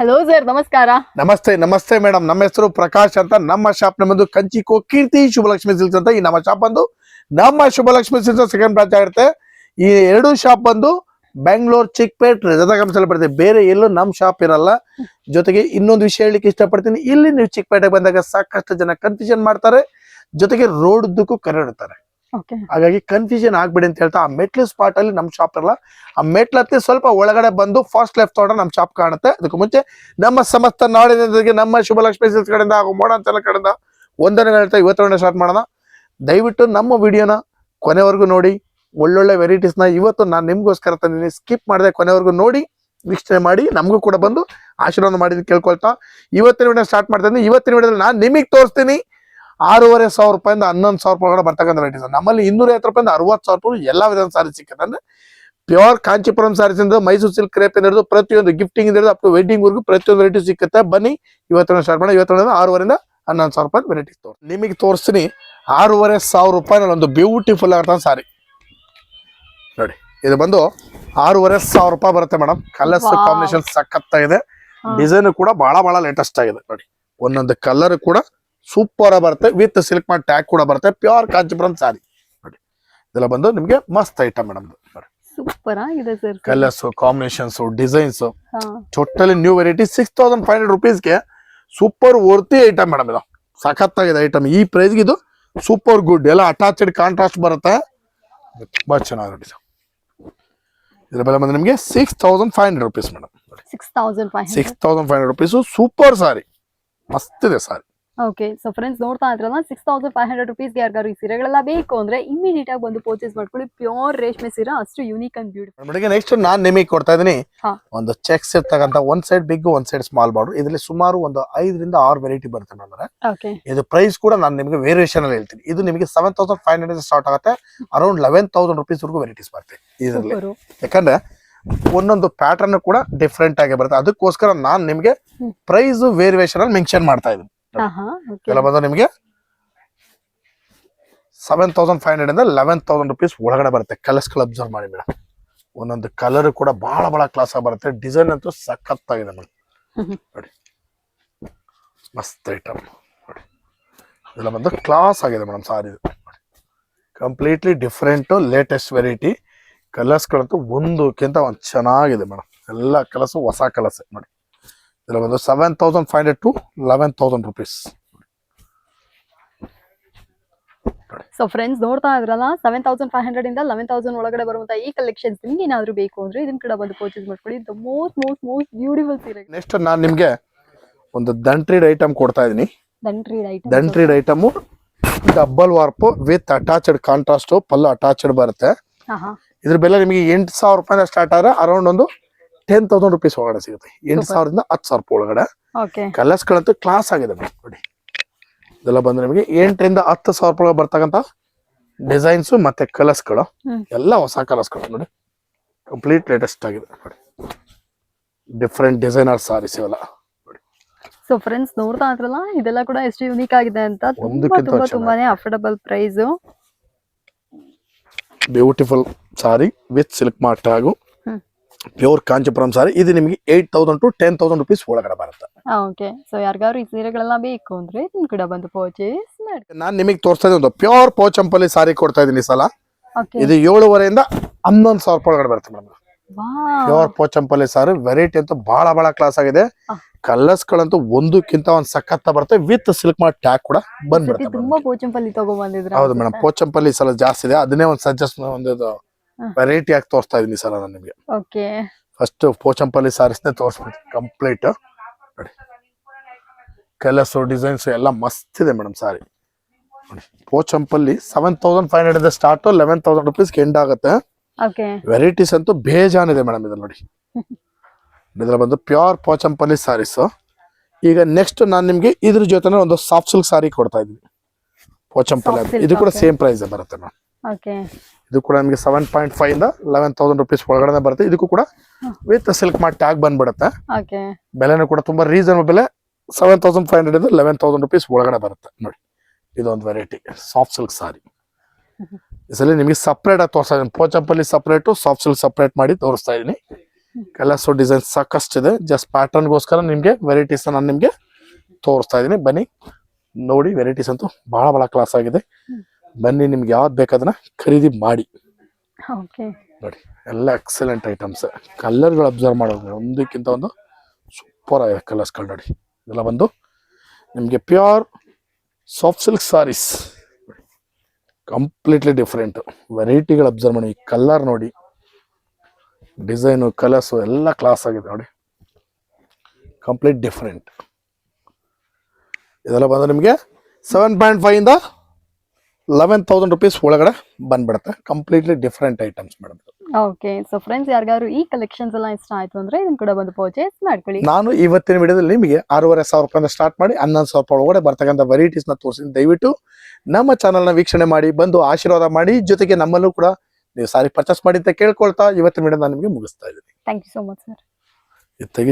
Hello sir ನಮಸ್ಕಾರ. ನಮಸ್ತೆ ನಮಸ್ತೆ ಮೇಡಮ್ ನಮ್ಮ ಹೆಸರು ಪ್ರಕಾಶ್ ಅಂತ ನಮ್ಮ ಶಾಪ್ ನಮ್ಮದು ಕಂಚಿಕೋ ಕೀರ್ತಿ ಶುಭಲಕ್ಷ್ಮಿ ಸಿಲ್ಸ್ ಅಂತ ಈ ನಮ್ಮ ಶಾಪ್ ಬಂದು ನಮ್ಮ ಶುಭಲಕ್ಷ್ಮಿ ಸಿಲ್ಸ್ ಸೆಕೆಂಡ್ ಬ್ರಾಂಚ್ ಆಗಿರುತ್ತೆ. ಈ ಎರಡು ಶಾಪ್ ಬಂದು ಬೆಂಗಳೂರು ಚಿಕ್ಕಪೇಟ್ ರಜತಾಗಂಸಲ್ಲಿ ಬರುತ್ತೆ ಬೇರೆ ಎಲ್ಲೂ ನಮ್ಮ ಶಾಪ್ ಇರಲ್ಲ. ಜೊತೆಗೆ ಇನ್ನೊಂದು ವಿಷಯ ಹೇಳಲಿಕ್ಕೆ ಇಷ್ಟಪಡ್ತೀನಿ. ಇಲ್ಲಿ ನೀವು ಚಿಕ್ಕಪೇಟೆಗೆ ಬಂದಾಗ ಸಾಕಷ್ಟು ಜನ ಕನ್ಫ್ಯೂಷನ್ ಮಾಡ್ತಾರೆ. ಜೊತೆಗೆ ರೋಡ್ ಕರೆ ಇಡ್ತಾರೆ ಹಾಗಾಗಿ ಕನ್ಫ್ಯೂಷನ್ ಆಗ್ಬೇಡಿ ಅಂತ ಹೇಳ್ತಾ ಆ ಮೆಟ್ಲು ಸ್ಪಾಟ್ ಅಲ್ಲಿ ನಮ್ಮ ಶಾಪ್ ಇರಲ್ಲ, ಆ ಮೆಟ್ಲು ಹತ್ತಿ ಸ್ವಲ್ಪ ಒಳಗಡೆ ಬಂದು ಫಸ್ಟ್ ಲೆಫ್ಟ್ ತಗೊಂಡ್ರೆ ನಮ್ಮ ಶಾಪ್ ಕಾಣುತ್ತೆ. ಅದಕ್ಕೆ ಮುಂಚೆ ನಮ್ಮ ಸಮಸ್ತ ನಾಡಿನ ನಮ್ಮ ಶುಭಲಕ್ಷ್ಮಿ ಸಿಲ್ಸ್ ಕಡೆಯಿಂದ ಹಾಗೂ ಮೋಡಾಂಚಲ ಕಡೆಯಿಂದ ಒಂದನೇ ಹೇಳ್ತಾ ಇವತ್ತು ಸ್ಟಾರ್ಟ್ ಮಾಡೋಣ. ದಯವಿಟ್ಟು ನಮ್ಮ ವಿಡಿಯೋನ ಕೊನೆವರೆಗೂ ನೋಡಿ, ಒಳ್ಳೊಳ್ಳೆ ವೆರೈಟೀಸ್ನ ಇವತ್ತು ನಾನು ನಿಮಗೋಸ್ಕರ ತಂದಿದ್ದೀನಿ. ಸ್ಕಿಪ್ ಮಾಡಿದೆ ಕೊನೆವರೆಗೂ ನೋಡಿ, ವೀಕ್ಷಣೆ ಮಾಡಿ, ನಮಗೂ ಕೂಡ ಬಂದು ಆಶೀರ್ವಾದ ಮಾಡಿದ್ದು ಕೇಳ್ಕೊಳ್ತಾ. ಇವತ್ತಿನ ವಿಡಿಯೋ ಸ್ಟಾರ್ಟ್ ಮಾಡ್ತೀನಿ ಇವತ್ತಿನ ವಿಡಿಯೋದಲ್ಲಿ ನಾನು ನಿಮಗೆ ತೋರಿಸ್ತೀನಿ. ಆರೂವರೆ ಸಾವಿರ ರೂಪಾಯಿಂದ ಹನ್ನೊಂದು ಸಾವಿರ ರೂಪಾಯಿ ಒಳಗಡೆ ಬರ್ತಕ್ಕಂಥ ವೆರೈಟೀಸ್ ನಮ್ಮಲ್ಲಿ ಇನ್ನೂರ ಐವತ್ತು ರೂಪಾಯಿಂದ ಅರವತ್ತು ಸಾವಿರ ರೂಪಾಯಿ ಎಲ್ಲ ವಿಧದ ಸಾರಿ ಸಿಕ್ಕತ್ತೆ ಅಂದ್ರೆ ಪ್ಯೂರ್ ಕಾಂಚಿಪುರಂ ಸಾರೀಸ್ ಇಂದ ಮೈಸೂರು ಸಿಲ್ಕ್ ಕ್ರೇಪ್ ಹಿಡಿದು ಪ್ರತಿಯೊಂದು ಗಿಫ್ಟಿಂಗ್ ಹಿಡಿದು ಅಪ್ ಟು ವೆಡ್ಡಿಂಗ್ ವರ್ಗೂ ಪ್ರತಿಯೊಂದು ವೆರೈಟಿ ಸಿಕ್ಕತ್ತೆ. ಬನ್ನಿ ಇವತ್ತಿನ ಸ್ಟಾರ್ಟ್ ಮಾಡಿ ಇವತ್ತಿನ ಆರೂವರೆಯಿಂದ ಹನ್ನೊಂದು ಸಾವಿರ ರೂಪಾಯಿ ವೆರೈಟೀಸ್ ತೋರ್ ನಿಮಗೆ ತೋರಿಸ್ತೀನಿ ಆರೂವರೆ ಸಾವಿರ ರೂಪಾಯಿನಲ್ಲಿ ಒಂದು ಬ್ಯೂಟಿಫುಲ್ ಆಗಿರೋ ಸಾರಿ ನೋಡಿ ಇದು ಬಂದು ಆರೂವರೆ ಸಾವಿರ ರೂಪಾಯಿ ಬರುತ್ತೆ ಮೇಡಮ್ ಕಲರ್ಸ್ ಕಾಂಬಿನೇಷನ್ ಸಖತ್ತಾಗಿದೆ. ಡಿಸೈನ್ ಕೂಡ ಬಹಳ ಬಹಳ ಲೇಟೆಸ್ಟ್ ಆಗಿದೆ. ನೋಡಿ ಒಂದೊಂದು ಕಲರ್ ಕೂಡ ಸೂಪರ್ ಬರುತ್ತೆ ವಿತ್ ಸಿಲ್ಕ್ ಮಾಡಿ ಟ್ಯಾಗ್ ಕೂಡ ಬರುತ್ತೆ ಪ್ಯೂರ್ ಕಾಂಚಿಪುರಂ ಸಾರಿ. ನೋಡಿ ಇದೆಲ್ಲ ಬಂದು ನಿಮಗೆ ಮಸ್ತ್ ಐಟಮ್ ಮೇಡಮ್ ಸೂಪರ್ ಆಗಿದೆ sir? Colours combinations designs totally new variety six thousand five hundred ರುಪೀಸ್ಗೆ super worthy item madam ಇದು. ಸಖತ್ತಾಗಿದೆ ಐಟಮ್ ಈ ಪ್ರೈಸ್ಗೆ ಇದು ಸೂಪರ್ ಗುಡ್ ಎಲ್ಲ ಅಟ್ಯಾಚ್ಡ್ ಕಾಂಟ್ರಾಸ್ಟ್ ಬರುತ್ತೆ. ತುಂಬಾ ಚೆನ್ನಾಗಿ ನೋಡಿ ಇದ್ರ ಬೆಲೆ ಬಂದ್ರೆ ನಿಮಗೆ six thousand five hundred rupees madam. Six thousand five hundred rupees super sari. ಮಸ್ತ್ ಇದೆ ಸಾರಿ. ಓಕೆ ಸೊ ಫ್ರೆಂಡ್ಸ್ ನೋಡ್ತಾ ಇದ್ರಲ್ಲ ಸಿಕ್ಸ್ ತೌಸಂಡ್ ಫೈವ್ ಹಂಡ್ರೆಡ್ ರುಪೀಸ್ಗೆ ಯಾರಿಗಾರು ಈ ಸೀರೆಗಳೆಲ್ಲ ಬೇಕು ಅಂದ್ರೆ ಇಮಿಡಿಯೇಟ್ ಆಗಿ ಬಂದು ಪರ್ಚೇಸ್ ಮಾಡ್ಕೊಳ್ಳಿ. ಪ್ಯೂರ್ ರೇಷ್ಮೆ ಸೀರೆ ಅಷ್ಟು ಯೂನಿಕ್ ಅಂಡ್ ಬ್ಯೂಟಿಫುಲ್ ನೆಕ್ಸ್ಟ್ ನಾನು ನಿಮಗೆ ಕೊಡ್ತಾ ಇದೀನಿ. ಒಂದು ಚೆಕ್ಸ್ ಇರ್ತಕ್ಕಂಥ ಒಂದ್ ಸೈಡ್ ಬಿಗ್ ಒಂದ್ ಸೈಡ್ ಸ್ಮಾಲ್ ಬಾರ್ಡರ್ ಇದರಲ್ಲಿ ಸುಮಾರು ಒಂದು ಐದರಿಂದ ಆರು ವೆರೈಟಿ ಬರುತ್ತೆ ಓಕೆ ಇದು ಪ್ರೈಸ್ ಕೂಡ ನಾನು ನಿಮಗೆ ವೇರಿಯೇಷನ್ ಅಲ್ಲಿ ಹೇಳ್ತೀನಿ. ಇದು ನಿಮಗೆ seven thousand five hundred start ಆಗುತ್ತೆ. ಅರೌಂಡ್ ಲೆವೆನ್ ತೌಸಂಡ್ ರುಪೀಸ್ ವರೆಗೂ ವೆರೈಟೀಸ್ ಬರುತ್ತೆ ಇದರಲ್ಲಿ. ಯಾಕಂದ್ರೆ ಒಂದೊಂದು ಪ್ಯಾಟರ್ನ್ ಕೂಡ ಡಿಫ್ರೆಂಟ್ ಆಗಿ ಬರುತ್ತೆ. ಅದಕ್ಕೋಸ್ಕರ ನಾನು ನಿಮಗೆ ಪ್ರೈಸ್ ವೇರಿಯೇಷನ್ ಅಲ್ಲಿ ಮೆನ್ಷನ್ ಮಾಡ್ತಾ ಇದ್ದೀನಿ. ಎಲ್ಲ ಬಂದು ನಿಮಗೆ ಸೆವೆನ್ ತೌಸಂಡ್ ಫೈವ್ ಹಂಡ್ರೆಡ್ ಇಂದ ಲೆವೆನ್ ತೌಸಂಡ್ ರುಪೀಸ್ ಒಳಗಡೆ ಬರುತ್ತೆ. ಕಲರ್ಸ್ ಅಬ್ಸರ್ವ್ ಮಾಡಿ ಮೇಡಮ್ ಒಂದೊಂದು ಕಲರ್ ಕೂಡ ಬಹಳ ಬಹಳ ಕ್ಲಾಸ್ ಆಗಿ ಬರುತ್ತೆ. ಡಿಸೈನ್ ಅಂತೂ ಸಖತ್ತಾಗಿದೆ ಮೇಡಮ್. ನೋಡಿ. ಮಸ್ತ್ ಐಟಮ್ ನೋಡಿ. ಇದೆಲ್ಲ ಬಂದು ಕ್ಲಾಸ್ ಆಗಿದೆ madam sari completely different latest variety ಕಲರ್ಸ್ಗಳಂತೂ ಒಂದಕ್ಕಿಂತ ಒಂದು ಚೆನ್ನಾಗಿದೆ ಮೇಡಮ್ ಎಲ್ಲ ಕಲರ್ಸು ಹೊಸ ಕಲರ್ಸ್ ನೋಡಿ. ಇದೆಲ್ಲ ಬಂದು seven thousand five hundred to eleven thousand rupees so friends ನೋಡ್ತಾ ಇದ್ರಲ್ಲ ಸೆವೆನ್ ತೌಸಂಡ್ ಫೈವ್ ಹಂಡ್ರೆಡ್ ಇಂದ ಲೆವೆನ್ ತೌಸಂಡ್ ಒಳಗಡೆ ಬರುವಂತ ಈ ಕಲೆಕ್ಷನ್ಸ್ ನಿಮ್ಗೆ ಏನಾದ್ರು ಬೇಕು ಅಂದ್ರೆ ಇದನ್ನ ಕೂಡ ಬಂದು ಪರ್ಚೇಸ್ ಮಾಡ್ಕೊಳ್ಳಿ. The most most most beautiful ಸೀರೆ. ನೆಕ್ಸ್ಟ್ ನಾನು ನಿಮ್ಗೆ ಒಂದು ದಂಟ್ರೀಡ್ ಐಟಮ್ ಕೊಡ್ತಾ ಇದೀನಿ. ದಂಟ್ರೀಡ್ item ದಂಟ್ರೀಡ್ item double warp with attached contrast pallu attached ಬರುತ್ತೆ. ಇದ್ರ ಬೆಲೆ ನಿಮಗೆ ಎಂಟು ಸಾವಿರ ರೂಪಾಯಿಂದ ಸ್ಟಾರ್ಟ್ ಆದ್ರೆ ಅರೌಂಡ್ ಒಂದು ಟೆನ್ ತೌಸಂಡ್ ರುಪೀಸ್ ಒಳಗಡೆ ಸಿಗುತ್ತೆ. ಎಂಟು. ಸಾವಿರದಿಂದ ಹತ್ತು ಸಾವಿರ ರೂಪಾಯಿ ಒಳಗಡೆ. ಕಲರ್ಸ್ಗಳಂತೂ ಕಲರ್ಸ್ ಗಳಂತೂ ಕ್ಲಾಸ್ ಆಗಿದೆ ಮೇಡಮ್ ನೋಡಿ. ಇದೆಲ್ಲ ಬಂದ್ರೆ ನಿಮಗೆ ಎಂಟರಿಂದ ಹತ್ತು ಸಾವಿರ ರೂಪಾಯಿ ಬರ್ತಕ್ಕಂಥ ಡಿಸೈನ್ಸ್ ಮತ್ತೆ ಕಲರ್ಸ್ಗಳು ಎಲ್ಲ ಹೊಸ ಕಲರ್ಸ್ಗಳು ನೋಡಿ. ಕಂಪ್ಲೀಟ್ ಲೇಟೆಸ್ಟ್ ಆಗಿದೆ ನೋಡಿ. ಡಿಫ್ರೆಂಟ್ ಡಿಸೈನರ್ ಸಾರೀಸ್ ಇವೆಲ್ಲ ಸೊ ಫ್ರೆಂಡ್ಸ್ ನೋಡ್ತಾ ಇದ್ರಲ್ಲ ಇದೆಲ್ಲ ಕೂಡ ಎಷ್ಟು ಯೂನಿಕ್ ಆಗಿದೆ ಅಂತ ತುಂಬಾ ತುಂಬಾನೇ affordable price beautiful sari with Silk Mart ಹಾಗೂ. ಪ್ಯೂರ್ ಕಾಂಚಿಪುರಂ ಸಾರಿ. ಇದು ನಿಮಗೆ eight thousand to ten thousand rupees ಒಳಗಡೆ ಬರುತ್ತೆ. ಓಕೆ ಸೊ ಯಾರಿಗಾದ್ರು ಈ ಸೀರೆಗಳೆಲ್ಲ ಬೇಕು ಅಂದ್ರೆ ನಿಮ್ ಕೂಡ ಬಂದು ಪರ್ಚೇಸ್ ಮಾಡಿ. ನಾನು ನಿಮಗೆ ತೋರಿಸ್ತಾ ಇದ್ದೀನಿ ಒಂದು ಪ್ಯೂರ್ ಪೋಚಂಪಲ್ಲಿ ಸಾರಿ ಕೊಡ್ತಾ ಇದ್ದೀನಿ ಸಲ. ಇದು ಏಳುವರೆಯಿಂದ ಹನ್ನೊಂದು ಸಾವಿರ ರೂಪಾಯಿ ಒಳಗಡೆ ಬರುತ್ತೆ madam. Pure Pochampally sari variety ಅಂತೂ ಬಹಳ ಬಹಳ ಕ್ಲಾಸ್ ಆಗಿದೆ. ಕಲರ್ಸ್ ಗಳಂತೂ ಒಂದಕ್ಕಿಂತ ಒಂದ್ ಸಖತ್ತ ಬರುತ್ತೆ. ವಿತ್ ಸಿಲ್ಕ್ ಮಾಡಿ ಟ್ಯಾಗ್ ಕೂಡ ಬಂದ್ಬಿಡುತ್ತೆ. ತುಂಬಾ ಪೋಚಂಪಲ್ಲಿ ತಗೊಂಡ್ಬಂದಿದ್ರ ಹೌದು ಮೇಡಮ್ ಪೋಚಂಪಲ್ಲಿ ಸಲ ಜಾಸ್ತಿ ಇದೆ. ಅದನ್ನೇ ಒಂದು ಸಜೆಸ್ಟ್ ಒಂದು. ವೆರೈಟಿ ಆಗಿ ತೋರಿಸ್ತಾ ಇದೀನಿ ಸರ್ ಸಲ ನಾನು ನಿಮಗೆ. ಓಕೆ ಫಸ್ಟ್ ಪೋಚಂಪಲ್ಲಿ ಸಾರೀಸ್ನೇ ತೋರಿಸ್ಬಿಟ್ಟು ಕಂಪ್ಲೀಟ್ ನೋಡಿ. ಕಲರ್ಸ್ ಡಿಸೈನ್ಸ್ ಎಲ್ಲ ಮಸ್ತ್ ಇದೆ madam sari. Pochampally seven thousand five hundred start eleven thousand rupees end ಆಗುತ್ತೆ. ವೆರೈಟೀಸ್ ಅಂತೂ ಬೇಜಾನಿದೆ ಮೇಡಮ್ ಇದ್ರಲ್ಲಿ ನೋಡಿ. ಇದ್ರಲ್ಲಿ ಬಂದು ಪ್ಯೂರ್ ಪೋಚಂಪಲ್ಲಿ ಸಾರೀಸ್ ಈಗ ನೆಕ್ಸ್ಟ್ ನಾನು ನಿಮಗೆ ಇದ್ರ ಜೊತೆ ಒಂದು ಸಾಫ್ಟ್ ಸಿಲ್ಕ್ ಸಾರಿ ಕೊಡ್ತಾ ಇದ್ದೀನಿ. ಪೋಚಂಪಲ್ಲಿ ಇದು ಕೂಡ ಸೇಮ್ ಪ್ರೈಸ್ ಬರುತ್ತೆ ಮೇಡಮ್. ಓಕೆ ಇದು ಕೂಡ ನಿಮಗೆ ಸೆವೆನ್ ಪಾಯಿಂಟ್ ಫೈವ್ ಇಂದ ಲೆವೆನ್ ತೌಸಂಡ್ ರುಪೀಸ್ ಒಳಗಡೆ ಬರುತ್ತೆ. ಇದಕ್ಕೂ ಕೂಡ ವಿತ್ ಸಿಲ್ಕ್ ಮಾಡಿ ಟ್ಯಾಗ್ ಬಂದ್ಬಿಡುತ್ತೆ. ಬೆಲೆನೂ ಕೂಡ ತುಂಬಾ ರೀಸನಬಲ್ ಬೆಲೆ. ಸೆವೆನ್ ತೌಸಂಡ್ ಫೈವ್ ಹಂಡ್ರೆಡ್ ಇಂದ ಲೆವೆನ್ ತೌಸಂಡ್ ರುಪೀಸ್ ಒಳಗಡೆ ಬರುತ್ತೆ. ನೋಡಿ ಇದೊಂದು ವೆರೈಟಿ ಸಾಫ್ಟ್ ಸಿಲ್ಕ್ ಸಾರಿ ಸಲ ನಿಮಗೆ ಸಪ್ರೇಟ್ ಆಗಿ ತೋರಿಸ್ತಾ ಇದ್ದೀನಿ. Pochampally separate soft silk separate ಮಾಡಿ ತೋರಿಸ್ತಾ ಇದ್ದೀನಿ. ಕಲರ್ಸ್ ಡಿಸೈನ್ ಸಾಕಷ್ಟಿದೆ ಜಸ್ಟ್ ಪ್ಯಾಟರ್ನ್ಗೋಸ್ಕರ ನಿಮಗೆ ವೆರೈಟೀಸ್ ನಾನು ನಿಮಗೆ ತೋರಿಸ್ತಾ ಇದ್ದೀನಿ. ಬನ್ನಿ ನೋಡಿ ವೆರೈಟೀಸ್ ಅಂತೂ ಬಹಳ ಬಹಳ ಕ್ಲಾಸ್ ಆಗಿದೆ. ಬನ್ನಿ ನಿಮ್ಗೆ ಯಾವ್ದು ಬೇಕಾದನ್ನ ಖರೀದಿ ಮಾಡಿ. ಓಕೆ ನೋಡಿ ಎಲ್ಲ ಎಕ್ಸಲೆಂಟ್ ಐಟಮ್ಸ್ ಕಲರ್ಗಳು ಅಬ್ಸರ್ವ್ ಮಾಡೋದು ಒಂದಕ್ಕಿಂತ ಒಂದು ಸೂಪರ್ ಆಗಿದೆ ಕಲರ್ಸ್ಗಳು ನೋಡಿ. ಇದೆಲ್ಲ ಬಂದು ನಿಮಗೆ pure soft silk saris completely different ವೆರೈಟಿಗಳು observe ಮಾಡಿ ಕಲರ್ ನೋಡಿ. ಡಿಸೈನು ಕಲರ್ಸು ಎಲ್ಲ ಕ್ಲಾಸ್ ಆಗಿದೆ ನೋಡಿ. ಕಂಪ್ಲೀಟ್ ಡಿಫ್ರೆಂಟ್ ಇದೆಲ್ಲ ಬಂದು ನಿಮಗೆ ಸೆವೆನ್ ಪಾಯಿಂಟ್ ಫೈವ್ ಇಂದ ಲೆವೆನ್ ತೌಸಂಡ್ ರುಪೀಸ್ ಒಳಗಡೆ ಬಂದ್ಬಿಡುತ್ತೆ. Completely different items madam okay so friends ಯಾರಿಗಾದ್ರು ಈ ಕಲೆಕ್ಷನ್ಸ್ ಎಲ್ಲ ಇಷ್ಟ ಆಯ್ತು ಅಂದ್ರೆ ಇದನ್ನ ಕೂಡ ಬಂದು ಪರ್ಚೇಸ್ ಮಾಡ್ಕೊಳ್ಳಿ. ನಾನು ಇವತ್ತಿನ ವಿಡಿಯೋದಲ್ಲಿ ನಿಮಗೆ ಆರೂವರೆ ಸಾವಿರ ರೂಪಾಯಿಂದ ಸ್ಟಾರ್ಟ್ ಮಾಡಿ ಹನ್ನೊಂದು ಸಾವಿರ ರೂಪಾಯಿ ಒಳಗಡೆ ಬರ್ತಕ್ಕಂಥ ವೆರೈಟೀಸ್ನ ತೋರಿಸಿ ದಯವಿಟ್ಟು ನಮ್ಮ ಚಾನಲ್ನ ವೀಕ್ಷಣೆ ಮಾಡಿ ಬಂದು ಆಶೀರ್ವಾದ ಮಾಡಿ ಜೊತೆಗೆ ನಮ್ಮಲ್ಲೂ ಕೂಡ ನೀವು ಸಾರಿ ಪರ್ಚೇಸ್ ಮಾಡಿ ಅಂತ ಕೇಳ್ಕೊಳ್ತಾ ಇವತ್ತಿನ ವಿಡಿಯೋ ನಾನು ನಿಮಗೆ ಮುಗಿಸ್ತಾ ಇದ್ದೀನಿ. Thank you so much sir ತೆಗಿ